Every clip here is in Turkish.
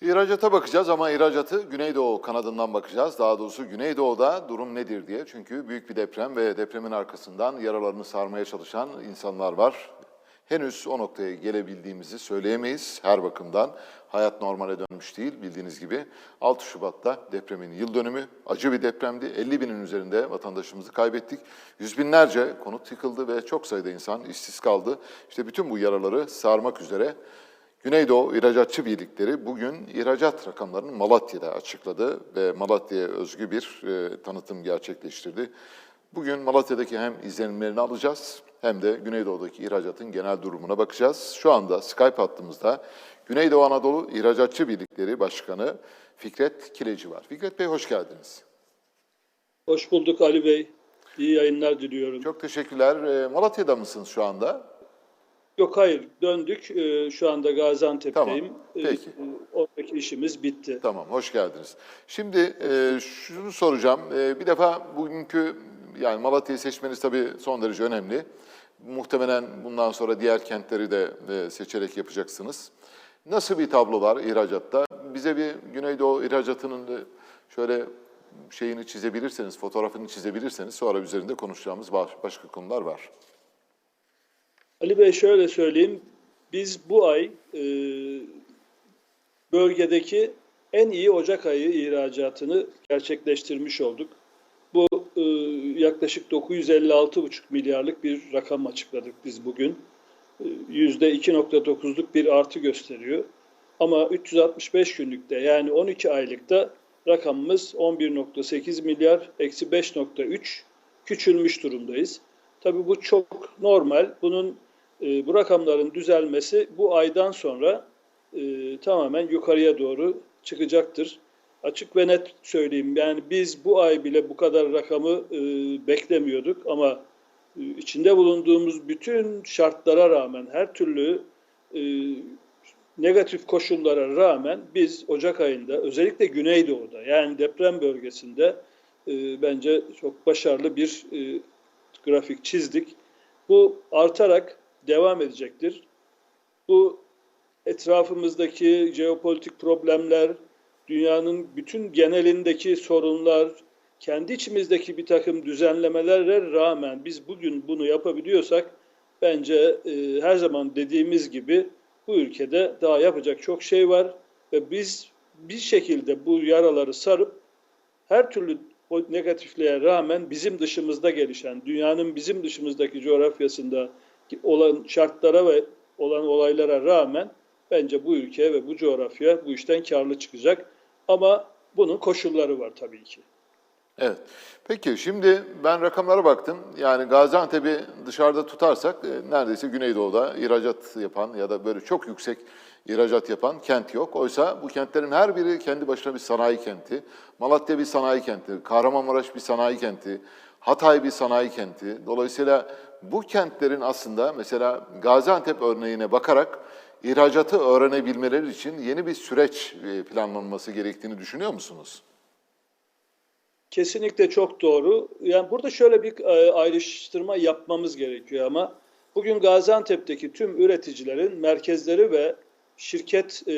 İhracata bakacağız ama ihracatı Güneydoğu kanadından bakacağız. Daha doğrusu Güneydoğu'da durum nedir diye. Çünkü büyük bir deprem ve depremin arkasından yaralarını sarmaya çalışan insanlar var. Henüz o noktaya gelebildiğimizi söyleyemeyiz her bakımdan. Hayat normale dönmüş değil bildiğiniz gibi. 6 Şubat'ta depremin yıl dönümü acı bir depremdi. 50 binin üzerinde vatandaşımızı kaybettik. Yüz binlerce konut yıkıldı ve çok sayıda insan işsiz kaldı. İşte bütün bu yaraları sarmak üzere Güneydoğu İhracatçı Birlikleri bugün ihracat rakamlarını Malatya'da açıkladı ve Malatya'ya özgü bir e, tanıtım gerçekleştirdi. Bugün Malatya'daki hem izlenimlerini alacağız hem de Güneydoğu'daki ihracatın genel durumuna bakacağız. Şu anda Skype hattımızda Güneydoğu Anadolu İhracatçı Birlikleri Başkanı Fikret Kileci var. Fikret Bey hoş geldiniz. Hoş bulduk Ali Bey. İyi yayınlar diliyorum. Çok teşekkürler. E, Malatya'da mısınız şu anda? Yok hayır döndük. Ee, şu anda Gaziantep'teyim. Tamam, Ee, peki. e, Oradaki işimiz bitti. Tamam, hoş geldiniz. Şimdi e, şunu soracağım. E, bir defa bugünkü yani Malatya'yı seçmeniz tabii son derece önemli. Muhtemelen bundan sonra diğer kentleri de e, seçerek yapacaksınız. Nasıl bir tablo var ihracatta? Bize bir Güneydoğu ihracatının şöyle şeyini çizebilirseniz, fotoğrafını çizebilirseniz sonra üzerinde konuşacağımız baş- başka konular var. Ali Bey şöyle söyleyeyim. Biz bu ay e, bölgedeki en iyi Ocak ayı ihracatını gerçekleştirmiş olduk. Bu e, yaklaşık 956,5 milyarlık bir rakam açıkladık biz bugün. E, %2.9'luk bir artı gösteriyor. Ama 365 günlükte yani 12 aylıkta rakamımız 11.8 milyar eksi 5.3 küçülmüş durumdayız. Tabii bu çok normal. Bunun e, bu rakamların düzelmesi bu aydan sonra e, tamamen yukarıya doğru çıkacaktır. Açık ve net söyleyeyim. Yani biz bu ay bile bu kadar rakamı e, beklemiyorduk ama e, içinde bulunduğumuz bütün şartlara rağmen her türlü e, negatif koşullara rağmen biz Ocak ayında özellikle Güneydoğu'da yani deprem bölgesinde e, bence çok başarılı bir e, grafik çizdik. Bu artarak devam edecektir. Bu etrafımızdaki jeopolitik problemler, dünyanın bütün genelindeki sorunlar, kendi içimizdeki bir takım düzenlemelere rağmen biz bugün bunu yapabiliyorsak bence e, her zaman dediğimiz gibi bu ülkede daha yapacak çok şey var ve biz bir şekilde bu yaraları sarıp her türlü negatifliğe rağmen bizim dışımızda gelişen, dünyanın bizim dışımızdaki coğrafyasında olan şartlara ve olan olaylara rağmen bence bu ülke ve bu coğrafya bu işten karlı çıkacak. Ama bunun koşulları var tabii ki. Evet. Peki şimdi ben rakamlara baktım. Yani Gaziantep'i dışarıda tutarsak e, neredeyse Güneydoğu'da ihracat yapan ya da böyle çok yüksek ihracat yapan kent yok. Oysa bu kentlerin her biri kendi başına bir sanayi kenti. Malatya bir sanayi kenti, Kahramanmaraş bir sanayi kenti, Hatay bir sanayi kenti. Dolayısıyla bu kentlerin aslında mesela Gaziantep örneğine bakarak ihracatı öğrenebilmeleri için yeni bir süreç e, planlanması gerektiğini düşünüyor musunuz? Kesinlikle çok doğru. Yani burada şöyle bir e, ayrıştırma yapmamız gerekiyor ama bugün Gaziantep'teki tüm üreticilerin merkezleri ve şirket e,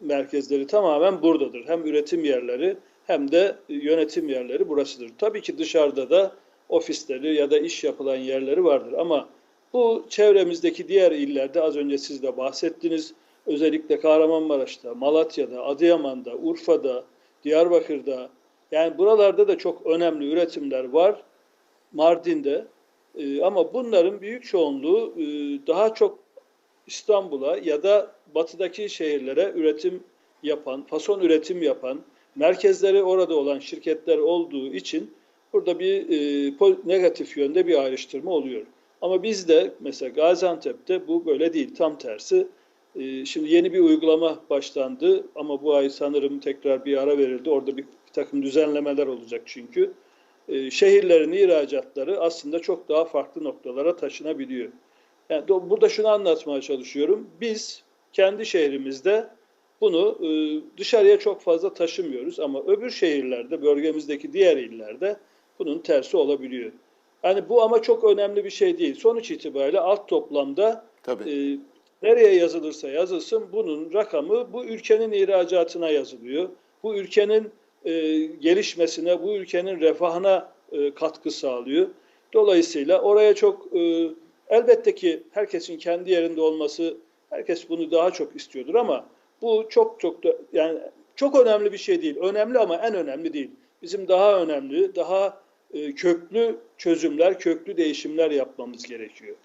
merkezleri tamamen buradadır. Hem üretim yerleri hem de yönetim yerleri burasıdır. Tabii ki dışarıda da ofisleri ya da iş yapılan yerleri vardır ama bu çevremizdeki diğer illerde az önce siz de bahsettiniz. Özellikle Kahramanmaraş'ta, Malatya'da, Adıyaman'da, Urfa'da, Diyarbakır'da yani buralarda da çok önemli üretimler var. Mardin'de. Ee, ama bunların büyük çoğunluğu e, daha çok İstanbul'a ya da batıdaki şehirlere üretim yapan, fason üretim yapan, merkezleri orada olan şirketler olduğu için burada bir e, negatif yönde bir ayrıştırma oluyor. Ama bizde mesela Gaziantep'te bu böyle değil, tam tersi. E, şimdi yeni bir uygulama başlandı ama bu ay sanırım tekrar bir ara verildi. Orada bir, takım düzenlemeler olacak çünkü. E, şehirlerin ihracatları aslında çok daha farklı noktalara taşınabiliyor. Yani burada şunu anlatmaya çalışıyorum. Biz kendi şehrimizde bunu e, dışarıya çok fazla taşımıyoruz ama öbür şehirlerde, bölgemizdeki diğer illerde bunun tersi olabiliyor. Yani bu ama çok önemli bir şey değil. Sonuç itibariyle alt toplamda Tabii. e, nereye yazılırsa yazılsın bunun rakamı bu ülkenin ihracatına yazılıyor. Bu ülkenin e, gelişmesine, bu ülkenin refahına e, katkı sağlıyor. Dolayısıyla oraya çok e, elbette ki herkesin kendi yerinde olması, herkes bunu daha çok istiyordur ama bu çok çok da yani çok önemli bir şey değil. Önemli ama en önemli değil. Bizim daha önemli, daha e, köklü çözümler, köklü değişimler yapmamız gerekiyor.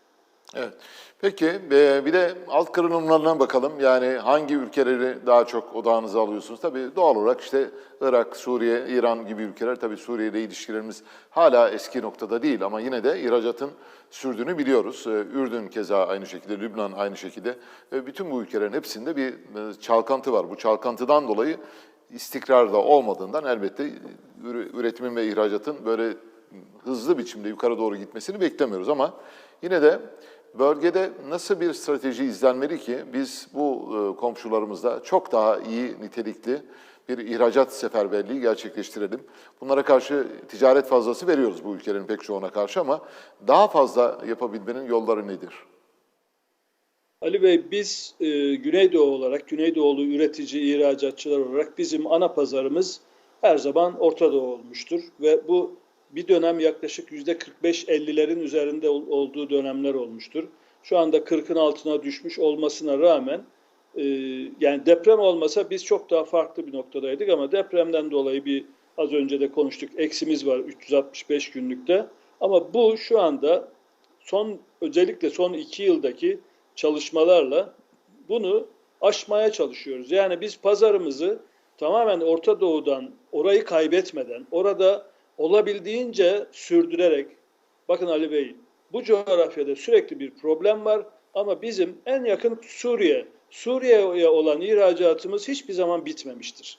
Evet. Peki e, bir de alt kırılımlarına bakalım. Yani hangi ülkeleri daha çok odağınıza alıyorsunuz? Tabii doğal olarak işte Irak, Suriye, İran gibi ülkeler. Tabii Suriye ile ilişkilerimiz hala eski noktada değil ama yine de ihracatın sürdüğünü biliyoruz. E, Ürdün keza aynı şekilde, Lübnan aynı şekilde. Bütün bu ülkelerin hepsinde bir çalkantı var. Bu çalkantıdan dolayı istikrar da olmadığından elbette üre- üretimin ve ihracatın böyle hızlı biçimde yukarı doğru gitmesini beklemiyoruz ama yine de bölgede nasıl bir strateji izlenmeli ki biz bu e, komşularımızda çok daha iyi nitelikli bir ihracat seferberliği gerçekleştirelim. Bunlara karşı ticaret fazlası veriyoruz bu ülkelerin pek çoğuna karşı ama daha fazla yapabilmenin yolları nedir? Ali Bey biz e, Güneydoğu olarak, Güneydoğulu üretici, ihracatçılar olarak bizim ana pazarımız her zaman Orta Doğu olmuştur. Ve bu bir dönem yaklaşık yüzde 45-50'lerin üzerinde ol- olduğu dönemler olmuştur. Şu anda 40'ın altına düşmüş olmasına rağmen e, yani deprem olmasa biz çok daha farklı bir noktadaydık ama depremden dolayı bir az önce de konuştuk eksimiz var 365 günlükte. Ama bu şu anda son özellikle son iki yıldaki çalışmalarla bunu aşmaya çalışıyoruz. Yani biz pazarımızı tamamen Orta Doğu'dan orayı kaybetmeden, orada olabildiğince sürdürerek, bakın Ali Bey, bu coğrafyada sürekli bir problem var ama bizim en yakın Suriye, Suriye'ye olan ihracatımız hiçbir zaman bitmemiştir.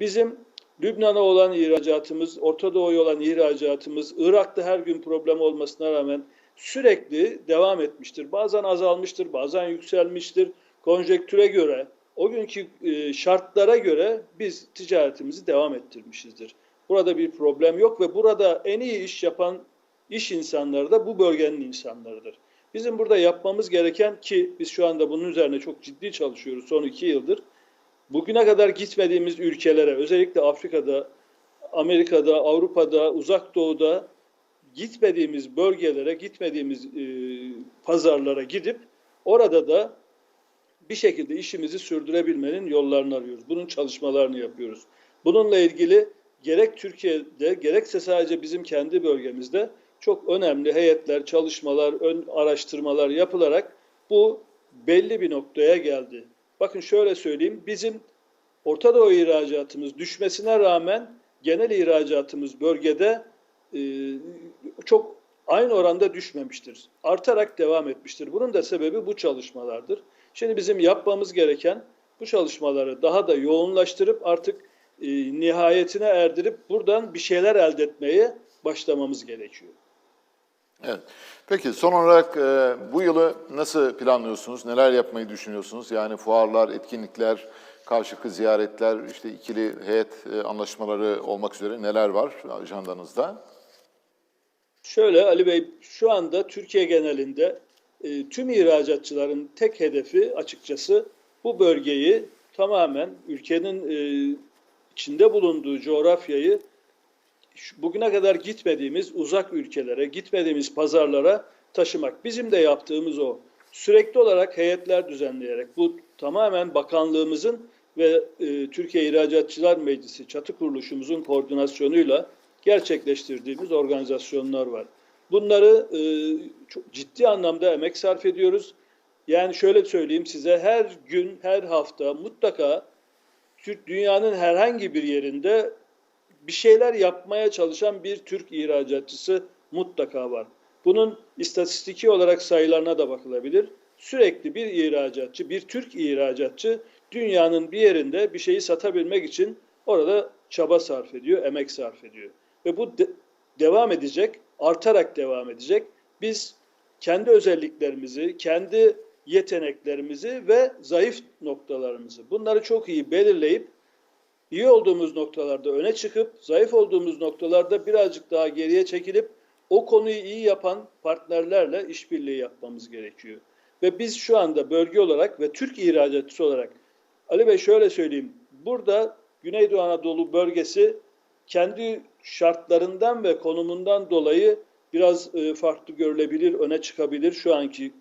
Bizim Lübnan'a olan ihracatımız, Orta Doğu'ya olan ihracatımız, Irak'ta her gün problem olmasına rağmen sürekli devam etmiştir. Bazen azalmıştır, bazen yükselmiştir. Konjektüre göre, o günkü e, şartlara göre biz ticaretimizi devam ettirmişizdir. Burada bir problem yok ve burada en iyi iş yapan iş insanları da bu bölgenin insanlarıdır. Bizim burada yapmamız gereken ki biz şu anda bunun üzerine çok ciddi çalışıyoruz son iki yıldır. Bugüne kadar gitmediğimiz ülkelere özellikle Afrika'da, Amerika'da, Avrupa'da, Uzak Doğu'da gitmediğimiz bölgelere, gitmediğimiz e, pazarlara gidip orada da bir şekilde işimizi sürdürebilmenin yollarını arıyoruz. Bunun çalışmalarını yapıyoruz. Bununla ilgili gerek Türkiye'de gerekse sadece bizim kendi bölgemizde çok önemli heyetler, çalışmalar, ön araştırmalar yapılarak bu belli bir noktaya geldi. Bakın şöyle söyleyeyim, bizim Orta Doğu ihracatımız düşmesine rağmen genel ihracatımız bölgede çok aynı oranda düşmemiştir. Artarak devam etmiştir. Bunun da sebebi bu çalışmalardır. Şimdi bizim yapmamız gereken bu çalışmaları daha da yoğunlaştırıp artık e, nihayetine erdirip buradan bir şeyler elde etmeye başlamamız gerekiyor. Evet. Peki son olarak e, bu yılı nasıl planlıyorsunuz? Neler yapmayı düşünüyorsunuz? Yani fuarlar, etkinlikler, karşılıklı ziyaretler, işte ikili heyet e, anlaşmaları olmak üzere neler var ajandanızda? Şöyle Ali Bey, şu anda Türkiye genelinde e, tüm ihracatçıların tek hedefi açıkçası bu bölgeyi tamamen ülkenin e, içinde bulunduğu coğrafyayı bugüne kadar gitmediğimiz uzak ülkelere, gitmediğimiz pazarlara taşımak. Bizim de yaptığımız o. Sürekli olarak heyetler düzenleyerek bu tamamen bakanlığımızın ve e, Türkiye İhracatçılar Meclisi çatı kuruluşumuzun koordinasyonuyla gerçekleştirdiğimiz organizasyonlar var. Bunları e, çok ciddi anlamda emek sarf ediyoruz. Yani şöyle söyleyeyim size her gün, her hafta mutlaka Türk dünyanın herhangi bir yerinde bir şeyler yapmaya çalışan bir Türk ihracatçısı mutlaka var. Bunun istatistiki olarak sayılarına da bakılabilir. Sürekli bir ihracatçı, bir Türk ihracatçı dünyanın bir yerinde bir şeyi satabilmek için orada çaba sarf ediyor, emek sarf ediyor. Ve bu de- devam edecek, artarak devam edecek. Biz kendi özelliklerimizi, kendi yeteneklerimizi ve zayıf noktalarımızı bunları çok iyi belirleyip iyi olduğumuz noktalarda öne çıkıp zayıf olduğumuz noktalarda birazcık daha geriye çekilip o konuyu iyi yapan partnerlerle işbirliği yapmamız gerekiyor. Ve biz şu anda bölge olarak ve Türk ihracatçısı olarak Ali Bey şöyle söyleyeyim. Burada Güneydoğu Anadolu bölgesi kendi şartlarından ve konumundan dolayı biraz e, farklı görülebilir, öne çıkabilir şu anki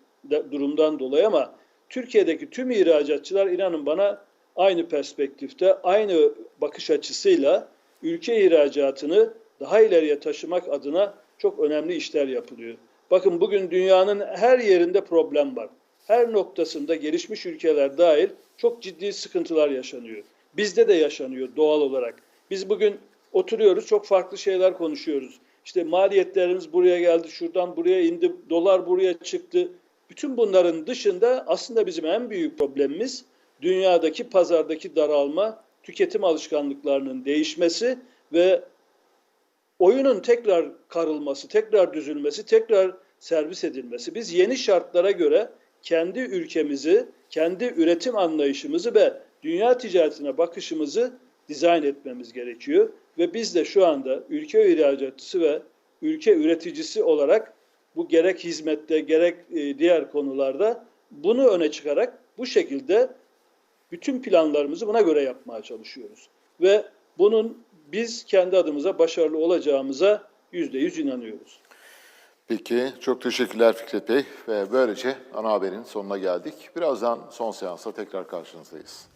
durumdan dolayı ama Türkiye'deki tüm ihracatçılar inanın bana aynı perspektifte, aynı bakış açısıyla ülke ihracatını daha ileriye taşımak adına çok önemli işler yapılıyor. Bakın bugün dünyanın her yerinde problem var. Her noktasında gelişmiş ülkeler dahil çok ciddi sıkıntılar yaşanıyor. Bizde de yaşanıyor doğal olarak. Biz bugün oturuyoruz çok farklı şeyler konuşuyoruz. İşte maliyetlerimiz buraya geldi, şuradan buraya indi, dolar buraya çıktı. Bütün bunların dışında aslında bizim en büyük problemimiz dünyadaki pazardaki daralma, tüketim alışkanlıklarının değişmesi ve oyunun tekrar karılması, tekrar düzülmesi, tekrar servis edilmesi. Biz yeni şartlara göre kendi ülkemizi, kendi üretim anlayışımızı ve dünya ticaretine bakışımızı dizayn etmemiz gerekiyor. Ve biz de şu anda ülke ihracatçısı ve ülke üreticisi olarak bu gerek hizmette gerek e, diğer konularda bunu öne çıkarak bu şekilde bütün planlarımızı buna göre yapmaya çalışıyoruz. Ve bunun biz kendi adımıza başarılı olacağımıza yüzde yüz inanıyoruz. Peki, çok teşekkürler Fikret Bey ve böylece ana haberin sonuna geldik. Birazdan son seansa tekrar karşınızdayız.